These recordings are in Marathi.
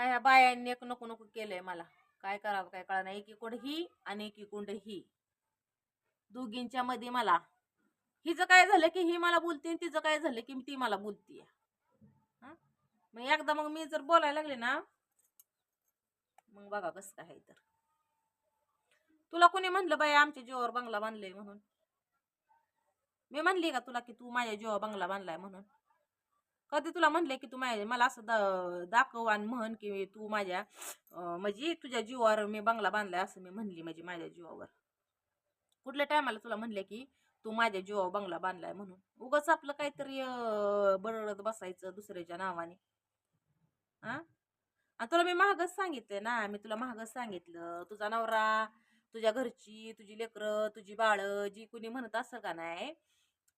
काय ह्या बायांनी एक नको नको केलंय मला. काय करावं काय कळा नाही एकीकडे ही आणि एकीकडे ही. दोघींच्या मध्ये मला. हिचं काय झालं की ही मला बोलते आणि तिचं काय झालं की ती मला बोलतीये मग एकदा मग मी जर बोलायला लागले ना मग बघा कसं काय तर. तुला कोणी म्हणलं बाई आमच्या जीवावर बंगला बांधलाय म्हणून? मी म्हणली का तुला की तू माझ्या जीवावर बंगला बांधलाय म्हणून? कधी तुला म्हणले की तू माझ्या मला असं दा- दाखव आणि म्हण की तू माझ्या म्हणजे तुझ्या जीवावर मी बंगला बांधलाय असं मी म्हणली म्हणजे माझ्या जीवावर. कुठल्या टायमाला तुला म्हणले की तू माझ्या जीवावर बंगला बांधलाय म्हणून? उगाच आपलं काहीतरी बरडत बसायचं दुसऱ्याच्या नावाने. हा आणि तुला मी महागच सांगितले ना मी तुला महागच सांगितलं. तुझा नवरा तुझ्या घरची तुझी लेकरं तुझी बाळ जी कुणी म्हणत असं का नाही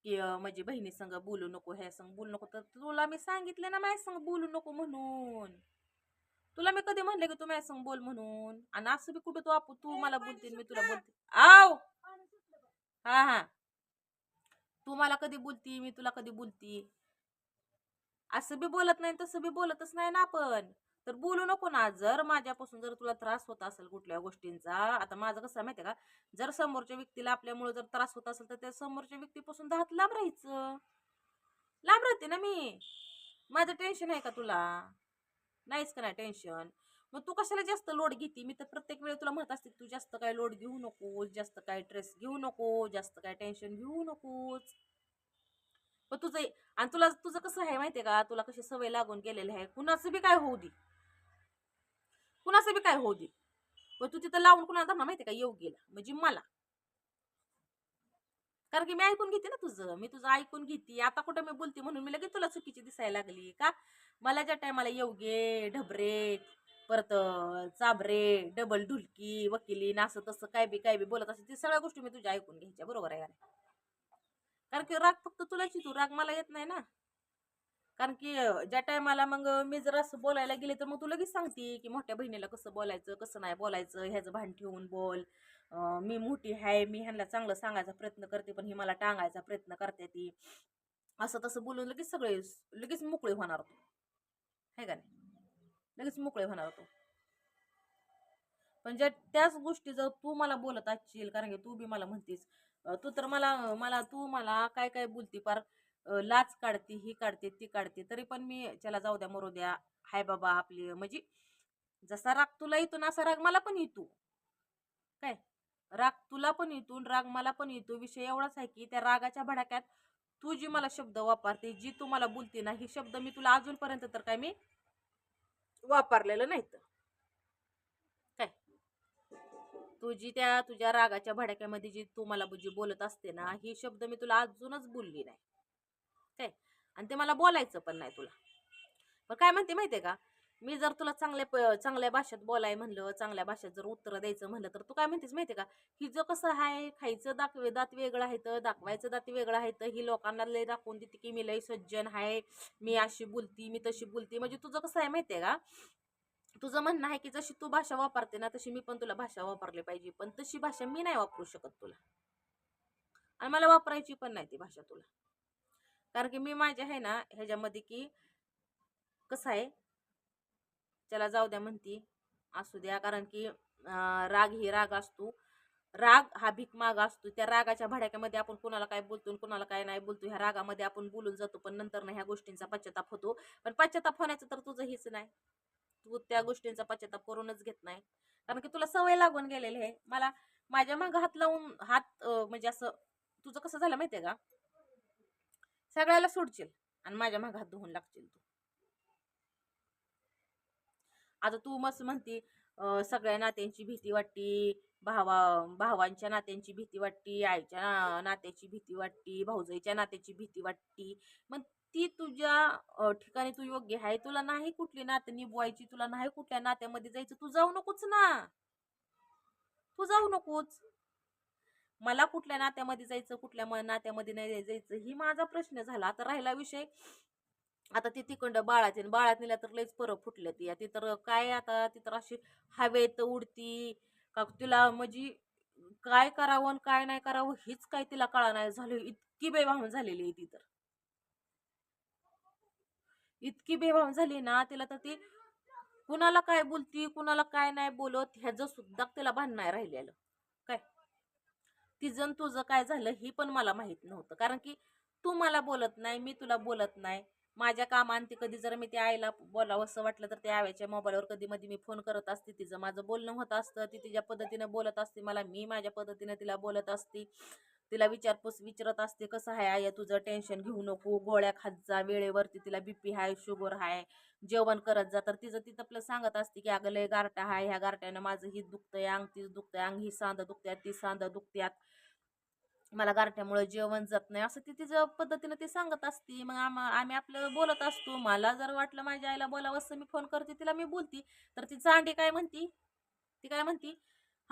की म्हणजे बहिणी संग बोलू नको ह्या संग बोलू नको. तर तुला मी सांगितलं ना माझ्या संग बोलू नको म्हणून. तुला मी कधी म्हणले की तू माझ्या संग बोल म्हणून? आणि असं बी कुठं तू आपू तू मला बोलते मी तुला बोलते आव! हा हा. तू मला कधी बोलती मी तुला कधी बोलती? असं बी बोलत नाही तसं बी बोलतच नाही ना आपण. तर बोलू नको ना. जर माझ्यापासून जर तुला त्रास होत असेल कुठल्या गोष्टींचा आता माझं कसं आहे माहितीये का? जर समोरच्या व्यक्तीला आपल्यामुळे जर त्रास होत असेल तर त्या समोरच्या व्यक्तीपासून दहात लांब राहायचं लांब राहते ना मी. माझं टेन्शन आहे का तुला? नाहीच का नाही टेन्शन? मग तू कशाला जास्त लोड घेते? मी तर प्रत्येक वेळी तुला म्हणत असते तू जास्त काय लोड घेऊ नकोस जास्त काय स्ट्रेस घेऊ नको जास्त काय टेन्शन घेऊ नकोस. पण तुझं आणि तुला तुझं कसं आहे माहितीये का? तुला कशी सवय लागून गेलेली आहे. कुणाचं बी काय होऊ दे. कुणाचं बी काय होऊ दे. मग तू तिथं लावून कुणाला धरणार माहितीये का? येऊ गेला. म्हणजे मला. कारण की मी ऐकून घेते ना तुझं. मी तुझं ऐकून घेते. आता कुठं मी बोलते म्हणून मी लगेच तुला चुकीची दिसायला लागली. का? मला ज्या टायमाला योगे ढबरे परत चाबरे डबल ढुलकी वकिली ना असं तसं काय बी काय बी बोलत असते ते सगळ्या गोष्टी मी तुझ्या ऐकून घ्यायच्या. बरोबर आहे कारण की राग फक्त तुला येतो राग मला येत नाही ना. कारण की ज्या टायमाला मग मी जर असं बोलायला गेले तर मग तू लगेच सांगते की मोठ्या बहिणीला कसं बोलायचं कसं नाही बोलायचं ह्याचं भान ठेवून बोल. मी मोठी आहे मी ह्यांना चांगलं सांगायचा प्रयत्न करते पण ही मला टांगायचा प्रयत्न करते ती. असं तसं बोलून लगेच सगळे लगेच मोकळे होणार होतो है का नाही? लगेच मोकळे होणार होतो पण ज्या त्याच गोष्टी जर तू मला बोलत असशील कारण की तू बी मला म्हणतेस तू तर मला मला तू मला काय काय बोलती पार? लाच काढते ही काढते ती काढते. तरी पण मी चला जाऊ द्या मरू द्या. हाय बाबा आपली. म्हणजे जसा राग तुला येतो ना असा राग मला पण येतो. काय? राग तुला पण येतो राग मला पण येतो. विषय एवढाच आहे की त्या रागाच्या भडाक्यात तू जी मला शब्द वापरते जी तू मला बोलते ना हे शब्द मी तुला अजूनपर्यंत तर काय मी वापरलेलं नाहीत. काय? तू जी त्या तुझ्या रागाच्या भडाक्यामध्ये जी तू मला जी बोलत असते ना ही शब्द मी तुला अजूनच बोलली नाही. काय आणि ते मला बोलायचं पण नाही तुला. पण काय म्हणते माहिती आहे का? मी जर तुला चांगल्या चांगल्या भाषेत बोलाय म्हणलं चांगल्या भाषेत जर उत्तर द्यायचं म्हणलं तर तू काय म्हणतेस माहिती का? हिचं कसं आहे खायचं दाखवे दात वेगळं आहे तर दाखवायचं दात वेगळं आहे तर ही लोकांना लय दाखवून देते की मी लय सज्जन आहे मी अशी बोलती मी तशी बोलती. म्हणजे तुझं कसं आहे माहितीये का? तुझं म्हणणं आहे की जशी तू भाषा वापरते ना तशी मी पण तुला भाषा वापरली पाहिजे. पण तशी भाषा मी नाही वापरू शकत तुला. आणि मला वापरायची पण नाही ती भाषा तुला. कारण की मी माझ्या आहे ना ह्याच्यामध्ये की कसं आहे त्याला जाऊ द्या म्हणती असू द्या. कारण की राग ही राग असतो. राग हा भीक माग असतो. त्या रागाच्या भड्याक्यामध्ये आपण कुणाला काय बोलतो आणि कुणाला काय नाही बोलतो ह्या रागामध्ये आपण बोलून जातो. पण नंतर ना ह्या गोष्टींचा पश्चाताप होतो. पण पश्चाताप होण्याचं तर तुझं हीच नाही. तू त्या गोष्टींचा पश्चाताप करूनच घेत नाही. कारण की तुला सवय लागून गेलेली आहे. मला माझ्या मागं हात लावून हात म्हणजे असं तुझं कसं झालं माहितीये का? सगळ्याला सोडशील आणि माझ्या मागात धुवून लागशील तू. आता तू मस्त म्हणती सगळ्या नात्यांची भीती वाटती भावा भावांच्या नात्यांची भीती वाटती आईच्या नात्याची भीती वाटती भाऊजाईच्या नात्याची भीती वाटती. मग ती तुझ्या ठिकाणी तू योग्य आहे तुला नाही कुठली नातं निभवायची तुला नाही कुठल्या नात्यामध्ये जायचं तू जाऊ नकोच ना. तू जाऊ नकोच. मला कुठल्या नात्यामध्ये जायचं कुठल्या नात्यामध्ये नाही जायचं ही माझा प्रश्न झाला. आता राहिला विषय. आता ती तिकडं बाळाची बाळात नेल्या तर लईच परत फुटल्या ती ती तर काय आता ती तर अशी हवेत उडती. का तिला म्हणजे काय करावं आणि काय नाही करावं हीच काय तिला कळा नाही झाली. इतकी बेभान झालेली आहे ती तर. इतकी बेभान झाली ना तिला तर ती कुणाला काय बोलती कुणाला काय नाही बोलत ह्याचं सुद्धा तिला भान नाही राहिलेलं. काय? तिचं तुझं काय झालं ही पण मला माहीत नव्हतं. कारण की तू मला बोलत नाही मी तुला बोलत नाही. माझ्या कामांती कधी जर मी त्या आईला बोलावं असं वाटलं तर त्या आव्याच्या मोबाईलवर कधी मध्ये मी फोन करत असते. तिचं माझं बोलणं होत असतं. ती तिच्या पद्धतीनं बोलत असते. मला मी माझ्या पद्धतीनं तिला बोलत असते. तिला विचारपूस विचारत असते कसं आहे आया तुझं टेन्शन घेऊ नको. गोळ्या खात जा. वेळेवरती तिला बीपी आहे शुगर आहे जेवण करत जा. तर तिचं तिथं आपलं सांगत असते की अगं लय गारटा आहे ह्या गारट्यानं माझं ही दुखतंय. अंग तीच दुखतंय. अंग ही सांधं दुखत्यात ती सांधं दुखत्यात. मला गारठ्यामुळे जेवण जात नाही. असं ती तिच्या पद्धतीनं ती सांगत असते. मग आम आम्ही आपलं बोलत असतो. मला जर वाटलं माझ्या आईला बोलावं असं मी फोन करते तिला मी बोलती. तर ती चांडी काय म्हणती? ती काय म्हणती?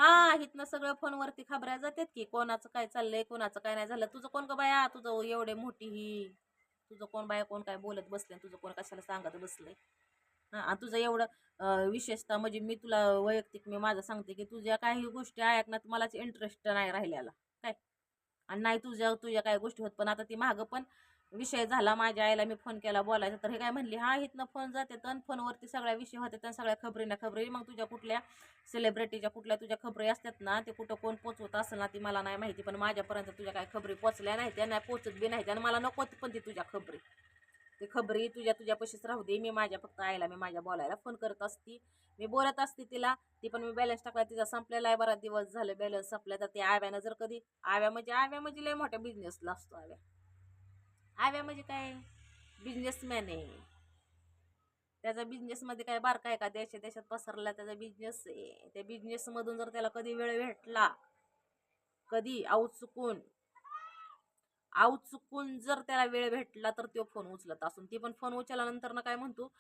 हा इथनं सगळं फोनवरती खबऱ्या जातात की कोणाचं काय चाललंय कोणाचं काय नाही झालं. तुझं कोण का बाया? तुझं एवढे मोठी ही. तुझं कोण बाया कोण काय बोलत बसले तुझं कोण कशाला सांगत बसलंय? हा तुझं एवढं विशेषता विशेषतः म्हणजे मी तुला वैयक्तिक मी माझं सांगते की तुझ्या काही गोष्टी ऐकण्यात मलाच इंटरेस्ट नाही राहिल्याला काय? आणि नाही तुझ्या तुझ्या काही गोष्टी होत पण आता ती मागं पण विषय झाला माझ्या आईला मी फोन केला बोलायचा. तर हे काय म्हणली हा इथनं फोन जाते तर फोनवरती सगळ्या विषय होते तर सगळ्या खबरी ना खबरी. मग तुझ्या कुठल्या सेलिब्रिटीच्या कुठल्या तुझ्या खबरी असतात ना ते कुठं कोण पोचवत असेल ना ती मला नाही माहिती. पण माझ्यापर्यंत तुझ्या काय खबरी पोचल्या नाही त्या नाही पोचत बी नाही आणि मला नको पण ती तुझ्या खबरी. ती खबरी तुझ्या तुझ्यापाशीच राहू दे. मी माझ्या फक्त आईला मी माझ्या बोलायला फोन करत असती. मी बोलत असते तिला ती पण मी बॅलन्स टाकला. तिचा संपलेला आहे बरा दिवस झाले बॅलन्स संपला तर ते आव्यानं जर कधी आव्या म्हणजे आव्या म्हणजे लय मोठ्या बिझनेसला असतो आव्या. आव्या म्हणजे काय? बिझनेसमॅन आहे. त्याचा बिझनेसमध्ये काय बारका आहे का? देशा देशात पसरला त्याचा बिझनेस आहे. त्या बिझनेसमधून जर त्याला कधी वेळ भेटला कधी आऊ चुकून आऊ चुकून जर त्याला वेळ भेटला तर तो फोन उचलत असून ती पण फोन उचलल्यानंतर ना काय म्हणतो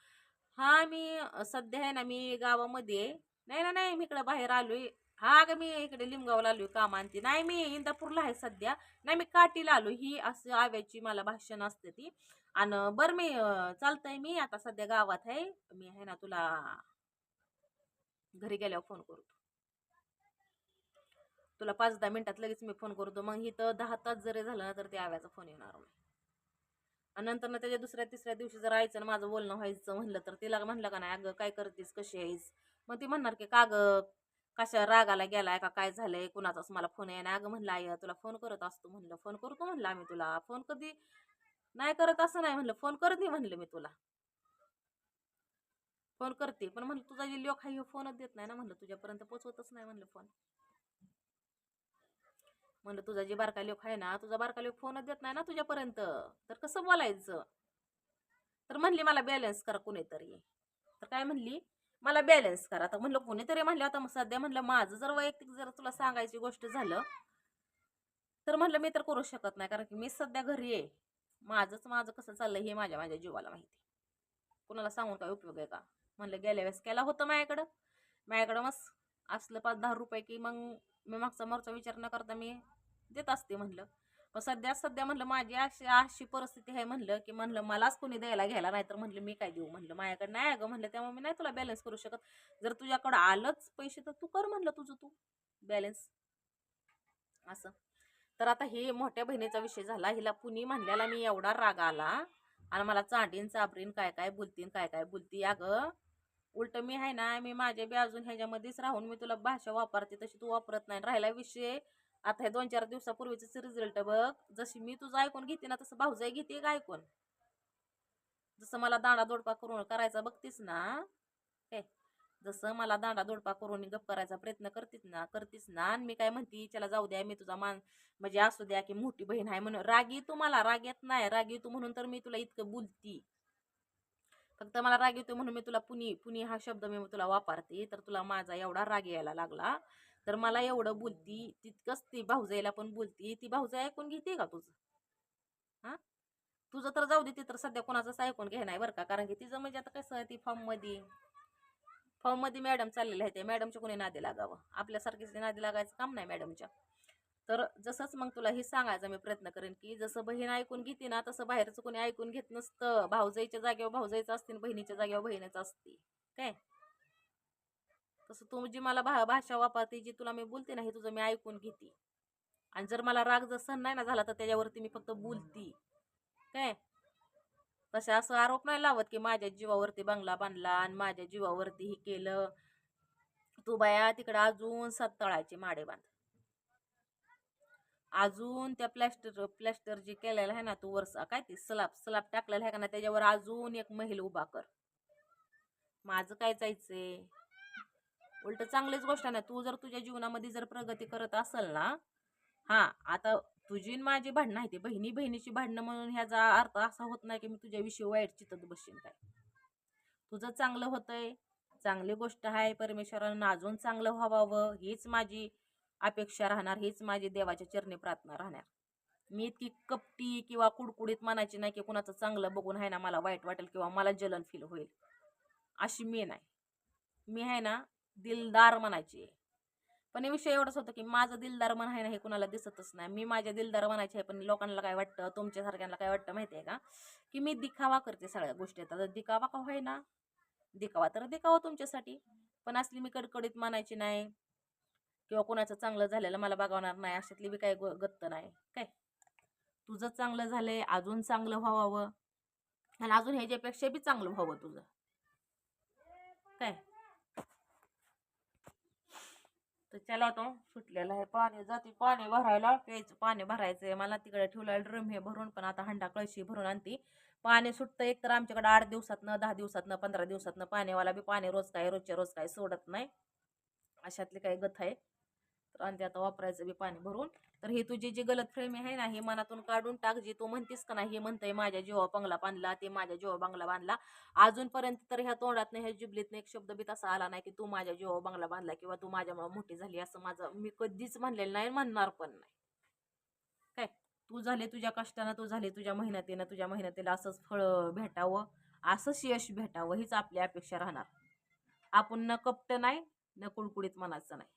हा मी सध्या आहे ना मी गावामध्ये आहे. नाही ना नाही मी इकडे बाहेर आलोय हा ग मी इकडे लिमगावला आलोय कामांती. नाही मी इंदापूरला आहे सध्या. नाही मी काटीला आलो ही असं आव्याची मला भाषण असते ती. आणि बरं मी चालतंय मी. आता सध्या गावात आहे. मी आहे ना तुला घरी गेल्यावर फोन करतो. तुला पाच दहा मिनिटात लगेच मी फोन करतो. मग इथं दहा तास जरी झालं ना तर ते आव्याचा फोन येणार नाही. आणि नंतर ना त्याच्या दुसऱ्या तिसऱ्या दिवशी जर आयचं ना माझं बोलणं व्हायचं म्हणलं तर तिला म्हणलं का नाही अगं काय करतेस? कशी आहेस? मग ती म्हणणार की का गं कशा रागाला गेलाय का? काय झालंय? कुणाचाच मला फोन आहे ना अगं म्हणलं आई तुला फोन करत असतो. म्हणलं फोन करतो म्हणलं आम्ही तुला फोन कधी नाही करत असं नाही. म्हणलं फोन करते म्हणलं मी तुला. फोन करते. पण म्हणलं तुझा जे लोक आहे फोनच देत नाही ना. म्हणलं तुझ्यापर्यंत पोचवतच नाही. म्हणलं फोन. म्हणलं तुझा जे बारका लोक आहे ना तुझा बारका लोक फोनच देत नाही ना तुझ्यापर्यंत. तर कसं बोलायचं? तर म्हणली मला बॅलन्स करा कुणीतरी. तर काय म्हणली? मला बॅलन्स करा. आता म्हणलं कुणीतरी म्हणलं आता मग सध्या म्हणलं माझं जर वैयक्तिक जर तुला सांगायची गोष्ट झालं तर म्हणलं मी तर करू शकत नाही. कारण की मी सध्या घरी आहे. माझंच माझं कसं चाललंय हे माझ्या माझ्या जीवाला माहिती कुणाला सांगून काय उपयोग आहे का? म्हणलं गेल्या वेळेस केला होतं माझ्याकडं. माझ्याकडं मस्त असलं पाच दहा रुपये की मग मी मागचा मोरचा विचार न करता मी देत असते म्हणलं. पण सध्या सध्या म्हणलं माझी अशी अशी परिस्थिती आहे म्हणलं की म्हणलं मलाच कोणी द्यायला घ्यायला नाही तर म्हणलं मी काय देऊ? म्हणलं माझ्याकडे नाही अगं म्हणलं त्यामुळे मी नाही तुला बॅलन्स करू शकत. जर तुझ्याकडं आलंच पैसे तर तू कर म्हणलं तुझं तू बॅलन्स असं. तर आता हे मोठ्या बहिणीचा विषय झाला. हिला पुणे म्हणल्याला मी एवढा राग आला आणि मला चांडीन चाबरीन काय काय बोलतीन काय काय बोलती? अगं उलट मी आहे ना मी माझ्या बी अजून ह्याच्यामध्येच राहून मी तुला भाषा वापरते तशी तू वापरत नाही. राहिला विषय आता हे दोन चार दिवसापूर्वीच रिझल्ट बघ. जशी मी तुझं ऐकून घेते ना तसं भाऊजाई घेते का ऐकून. जसं मला दांडा दोडपा करून करायचा बघतीस ना हे जसं मला दांडा दोडपा करून गप करायचा प्रयत्न करतीस ना करतीस ना आणि मी काय म्हणते त्याला जाऊ द्या मी तुझा मान म्हणजे असू द्या की मोठी बहीण आहे म्हणून. रागी तू मला राग येत नाही. राग येतो म्हणून तर मी तुला इतकं बोलती. फक्त मला राग येतो म्हणून मी तुला पुनी पुनी हा शब्द मी तुला वापरते तर तुला माझा एवढा राग यायला लागला. तर मला एवढं बोलती तितकंच ती भाऊजाईला पण बोलती ती भाऊजाई ऐकून घेते का तुझं? हा? तुझं तर जाऊ दे ती तर सध्या कोणाचंच ऐकून घे नाही बरं का कारण की तिचं म्हणजे आता कसं आहे ती फॉर्ममध्ये फॉर्ममध्ये मॅडम चाललेल्या आहे ते मॅडमच्या कोणी नादी लागावं? आपल्यासारखीच नादी लागायचं काम नाही मॅडमच्या. तर जसंच मग तुला हे सांगायचा मी प्रयत्न करेन की जसं बहीण ऐकून घेते ना तसं बाहेरचं कोणी ऐकून घेत नसतं. भाऊजाईच्या जागेवर भाऊजाईचं असते आणि बहिणीच्या जागेवर बहिणीचं असते. काय? तसं तू जी मला भा भाषा वापरते जी तुला मी बोलते ना हे तुझं मी ऐकून घेते. आणि जर मला राग जर सहन नाही ना झाला तर त्याच्यावरती मी फक्त बोलती. काय? तसे असं आरोप नाही लावत की माझ्या जीवावरती बंगला बांधला आणि माझ्या जीवावरती हे केलं. तू बाया तिकडं अजून सात तळाचे माडे बांध. अजून त्या प्लॅस्टर प्लॅस्टर जे केलेलं आहे ना तू वरसा काय ते स्लाब स्लाब टाकलेला आहे का ना त्याच्यावर अजून एक महिला उभा कर. माझं काय जायचंय? उलट चांगलीच गोष्ट नाही तू जर तुझ्या जीवनामध्ये जर प्रगती करत असेल ना हा आता तुझी माझी भांडणं आहे ती बहिणी बहिणीची भांडणं म्हणून ह्याचा अर्थ असा होत नाही की मी तुझ्याविषयी वाईट चितत बसेन काय. तुझं चांगलं होतंय चांगली गोष्ट आहे परमेश्वरानं अजून चांगलं व्हावं हीच माझी अपेक्षा राहणार हीच माझी देवाच्या चरणी प्रार्थना राहणार. मी इतकी कपटी किंवा कुडकुडीत म्हणायची नाही की कुणाचं चांगलं बघून आहे ना मला वाईट वाटेल किंवा मला जलन फील होईल. अशी मी नाही. मी आहे ना दिलदार म्हणायची. आहे. पण हे विषय एवढंच होतं की माझं दिलदार मन आहे ना हे कुणाला दिसतच नाही. मी माझ्या दिलदार म्हणायचे आहे पण लोकांना काय वाटतं तुमच्यासारख्यांना काय वाटतं माहिती आहे का? की मी दिखावा करते सगळ्या गोष्टी. आता दिखावा का होय ना दिखावा तर दिखावा तुमच्यासाठी. पण असली मी कडकडीत मानायची नाही किंवा कोणाचं चांगलं झालेलं मला बघवणार नाही अशातली बी काही गत्त नाही. काय? तुझं चांगलं झालंय अजून चांगलं व्हावं. आणि अजून ह्याच्यापेक्षा बी चांगलं व्हावं तुझं. काय? तर चला तो सुटलेला आहे. पाणी जाते पाणी भरायला. प्यायचं पाणी भरायचंय. मला तिकडे ठेवला ड्रम हे भरून पण आता हंडा कळशी भरून आणते. पाणी सुटतं एक तर आमच्याकडे आठ दिवसातनं दहा दिवसातनं पंधरा दिवसातनं पाणीवाला बी पाणी रोज काय रोजच्या रोज काय सोडत नाही. अशातली काही गथ आहे. तर आणते आता वापरायचं बी पाणी भरून. तर हे तुझी जी गलत आहे ना हे मनातून काढून टाक जी तू म्हणतीस का नाही हे म्हणतंय माझ्या जीवा बंगला बांधला ते माझ्या जीवा बंगला बांधला. अजूनपर्यंत तर ह्या तोंडात ह्या जिबलीतनं एक शब्द बीत असा आला नाही की तू माझ्या जीवा बंगला बांधला किंवा तू माझ्यामुळे मोठी झाली असं माझं मी कधीच म्हणलेलं नाही म्हणणार पण नाही. काय? तू झाले तुझ्या कष्टानं तू झाले तुझ्या मेहनतीनं तुझ्या मेहनतीला असंच फळ भेटावं असंच यश भेटावं हीच आपली अपेक्षा राहणार. आपण न कपट नाही न कुडकुडीत मनाचं नाही.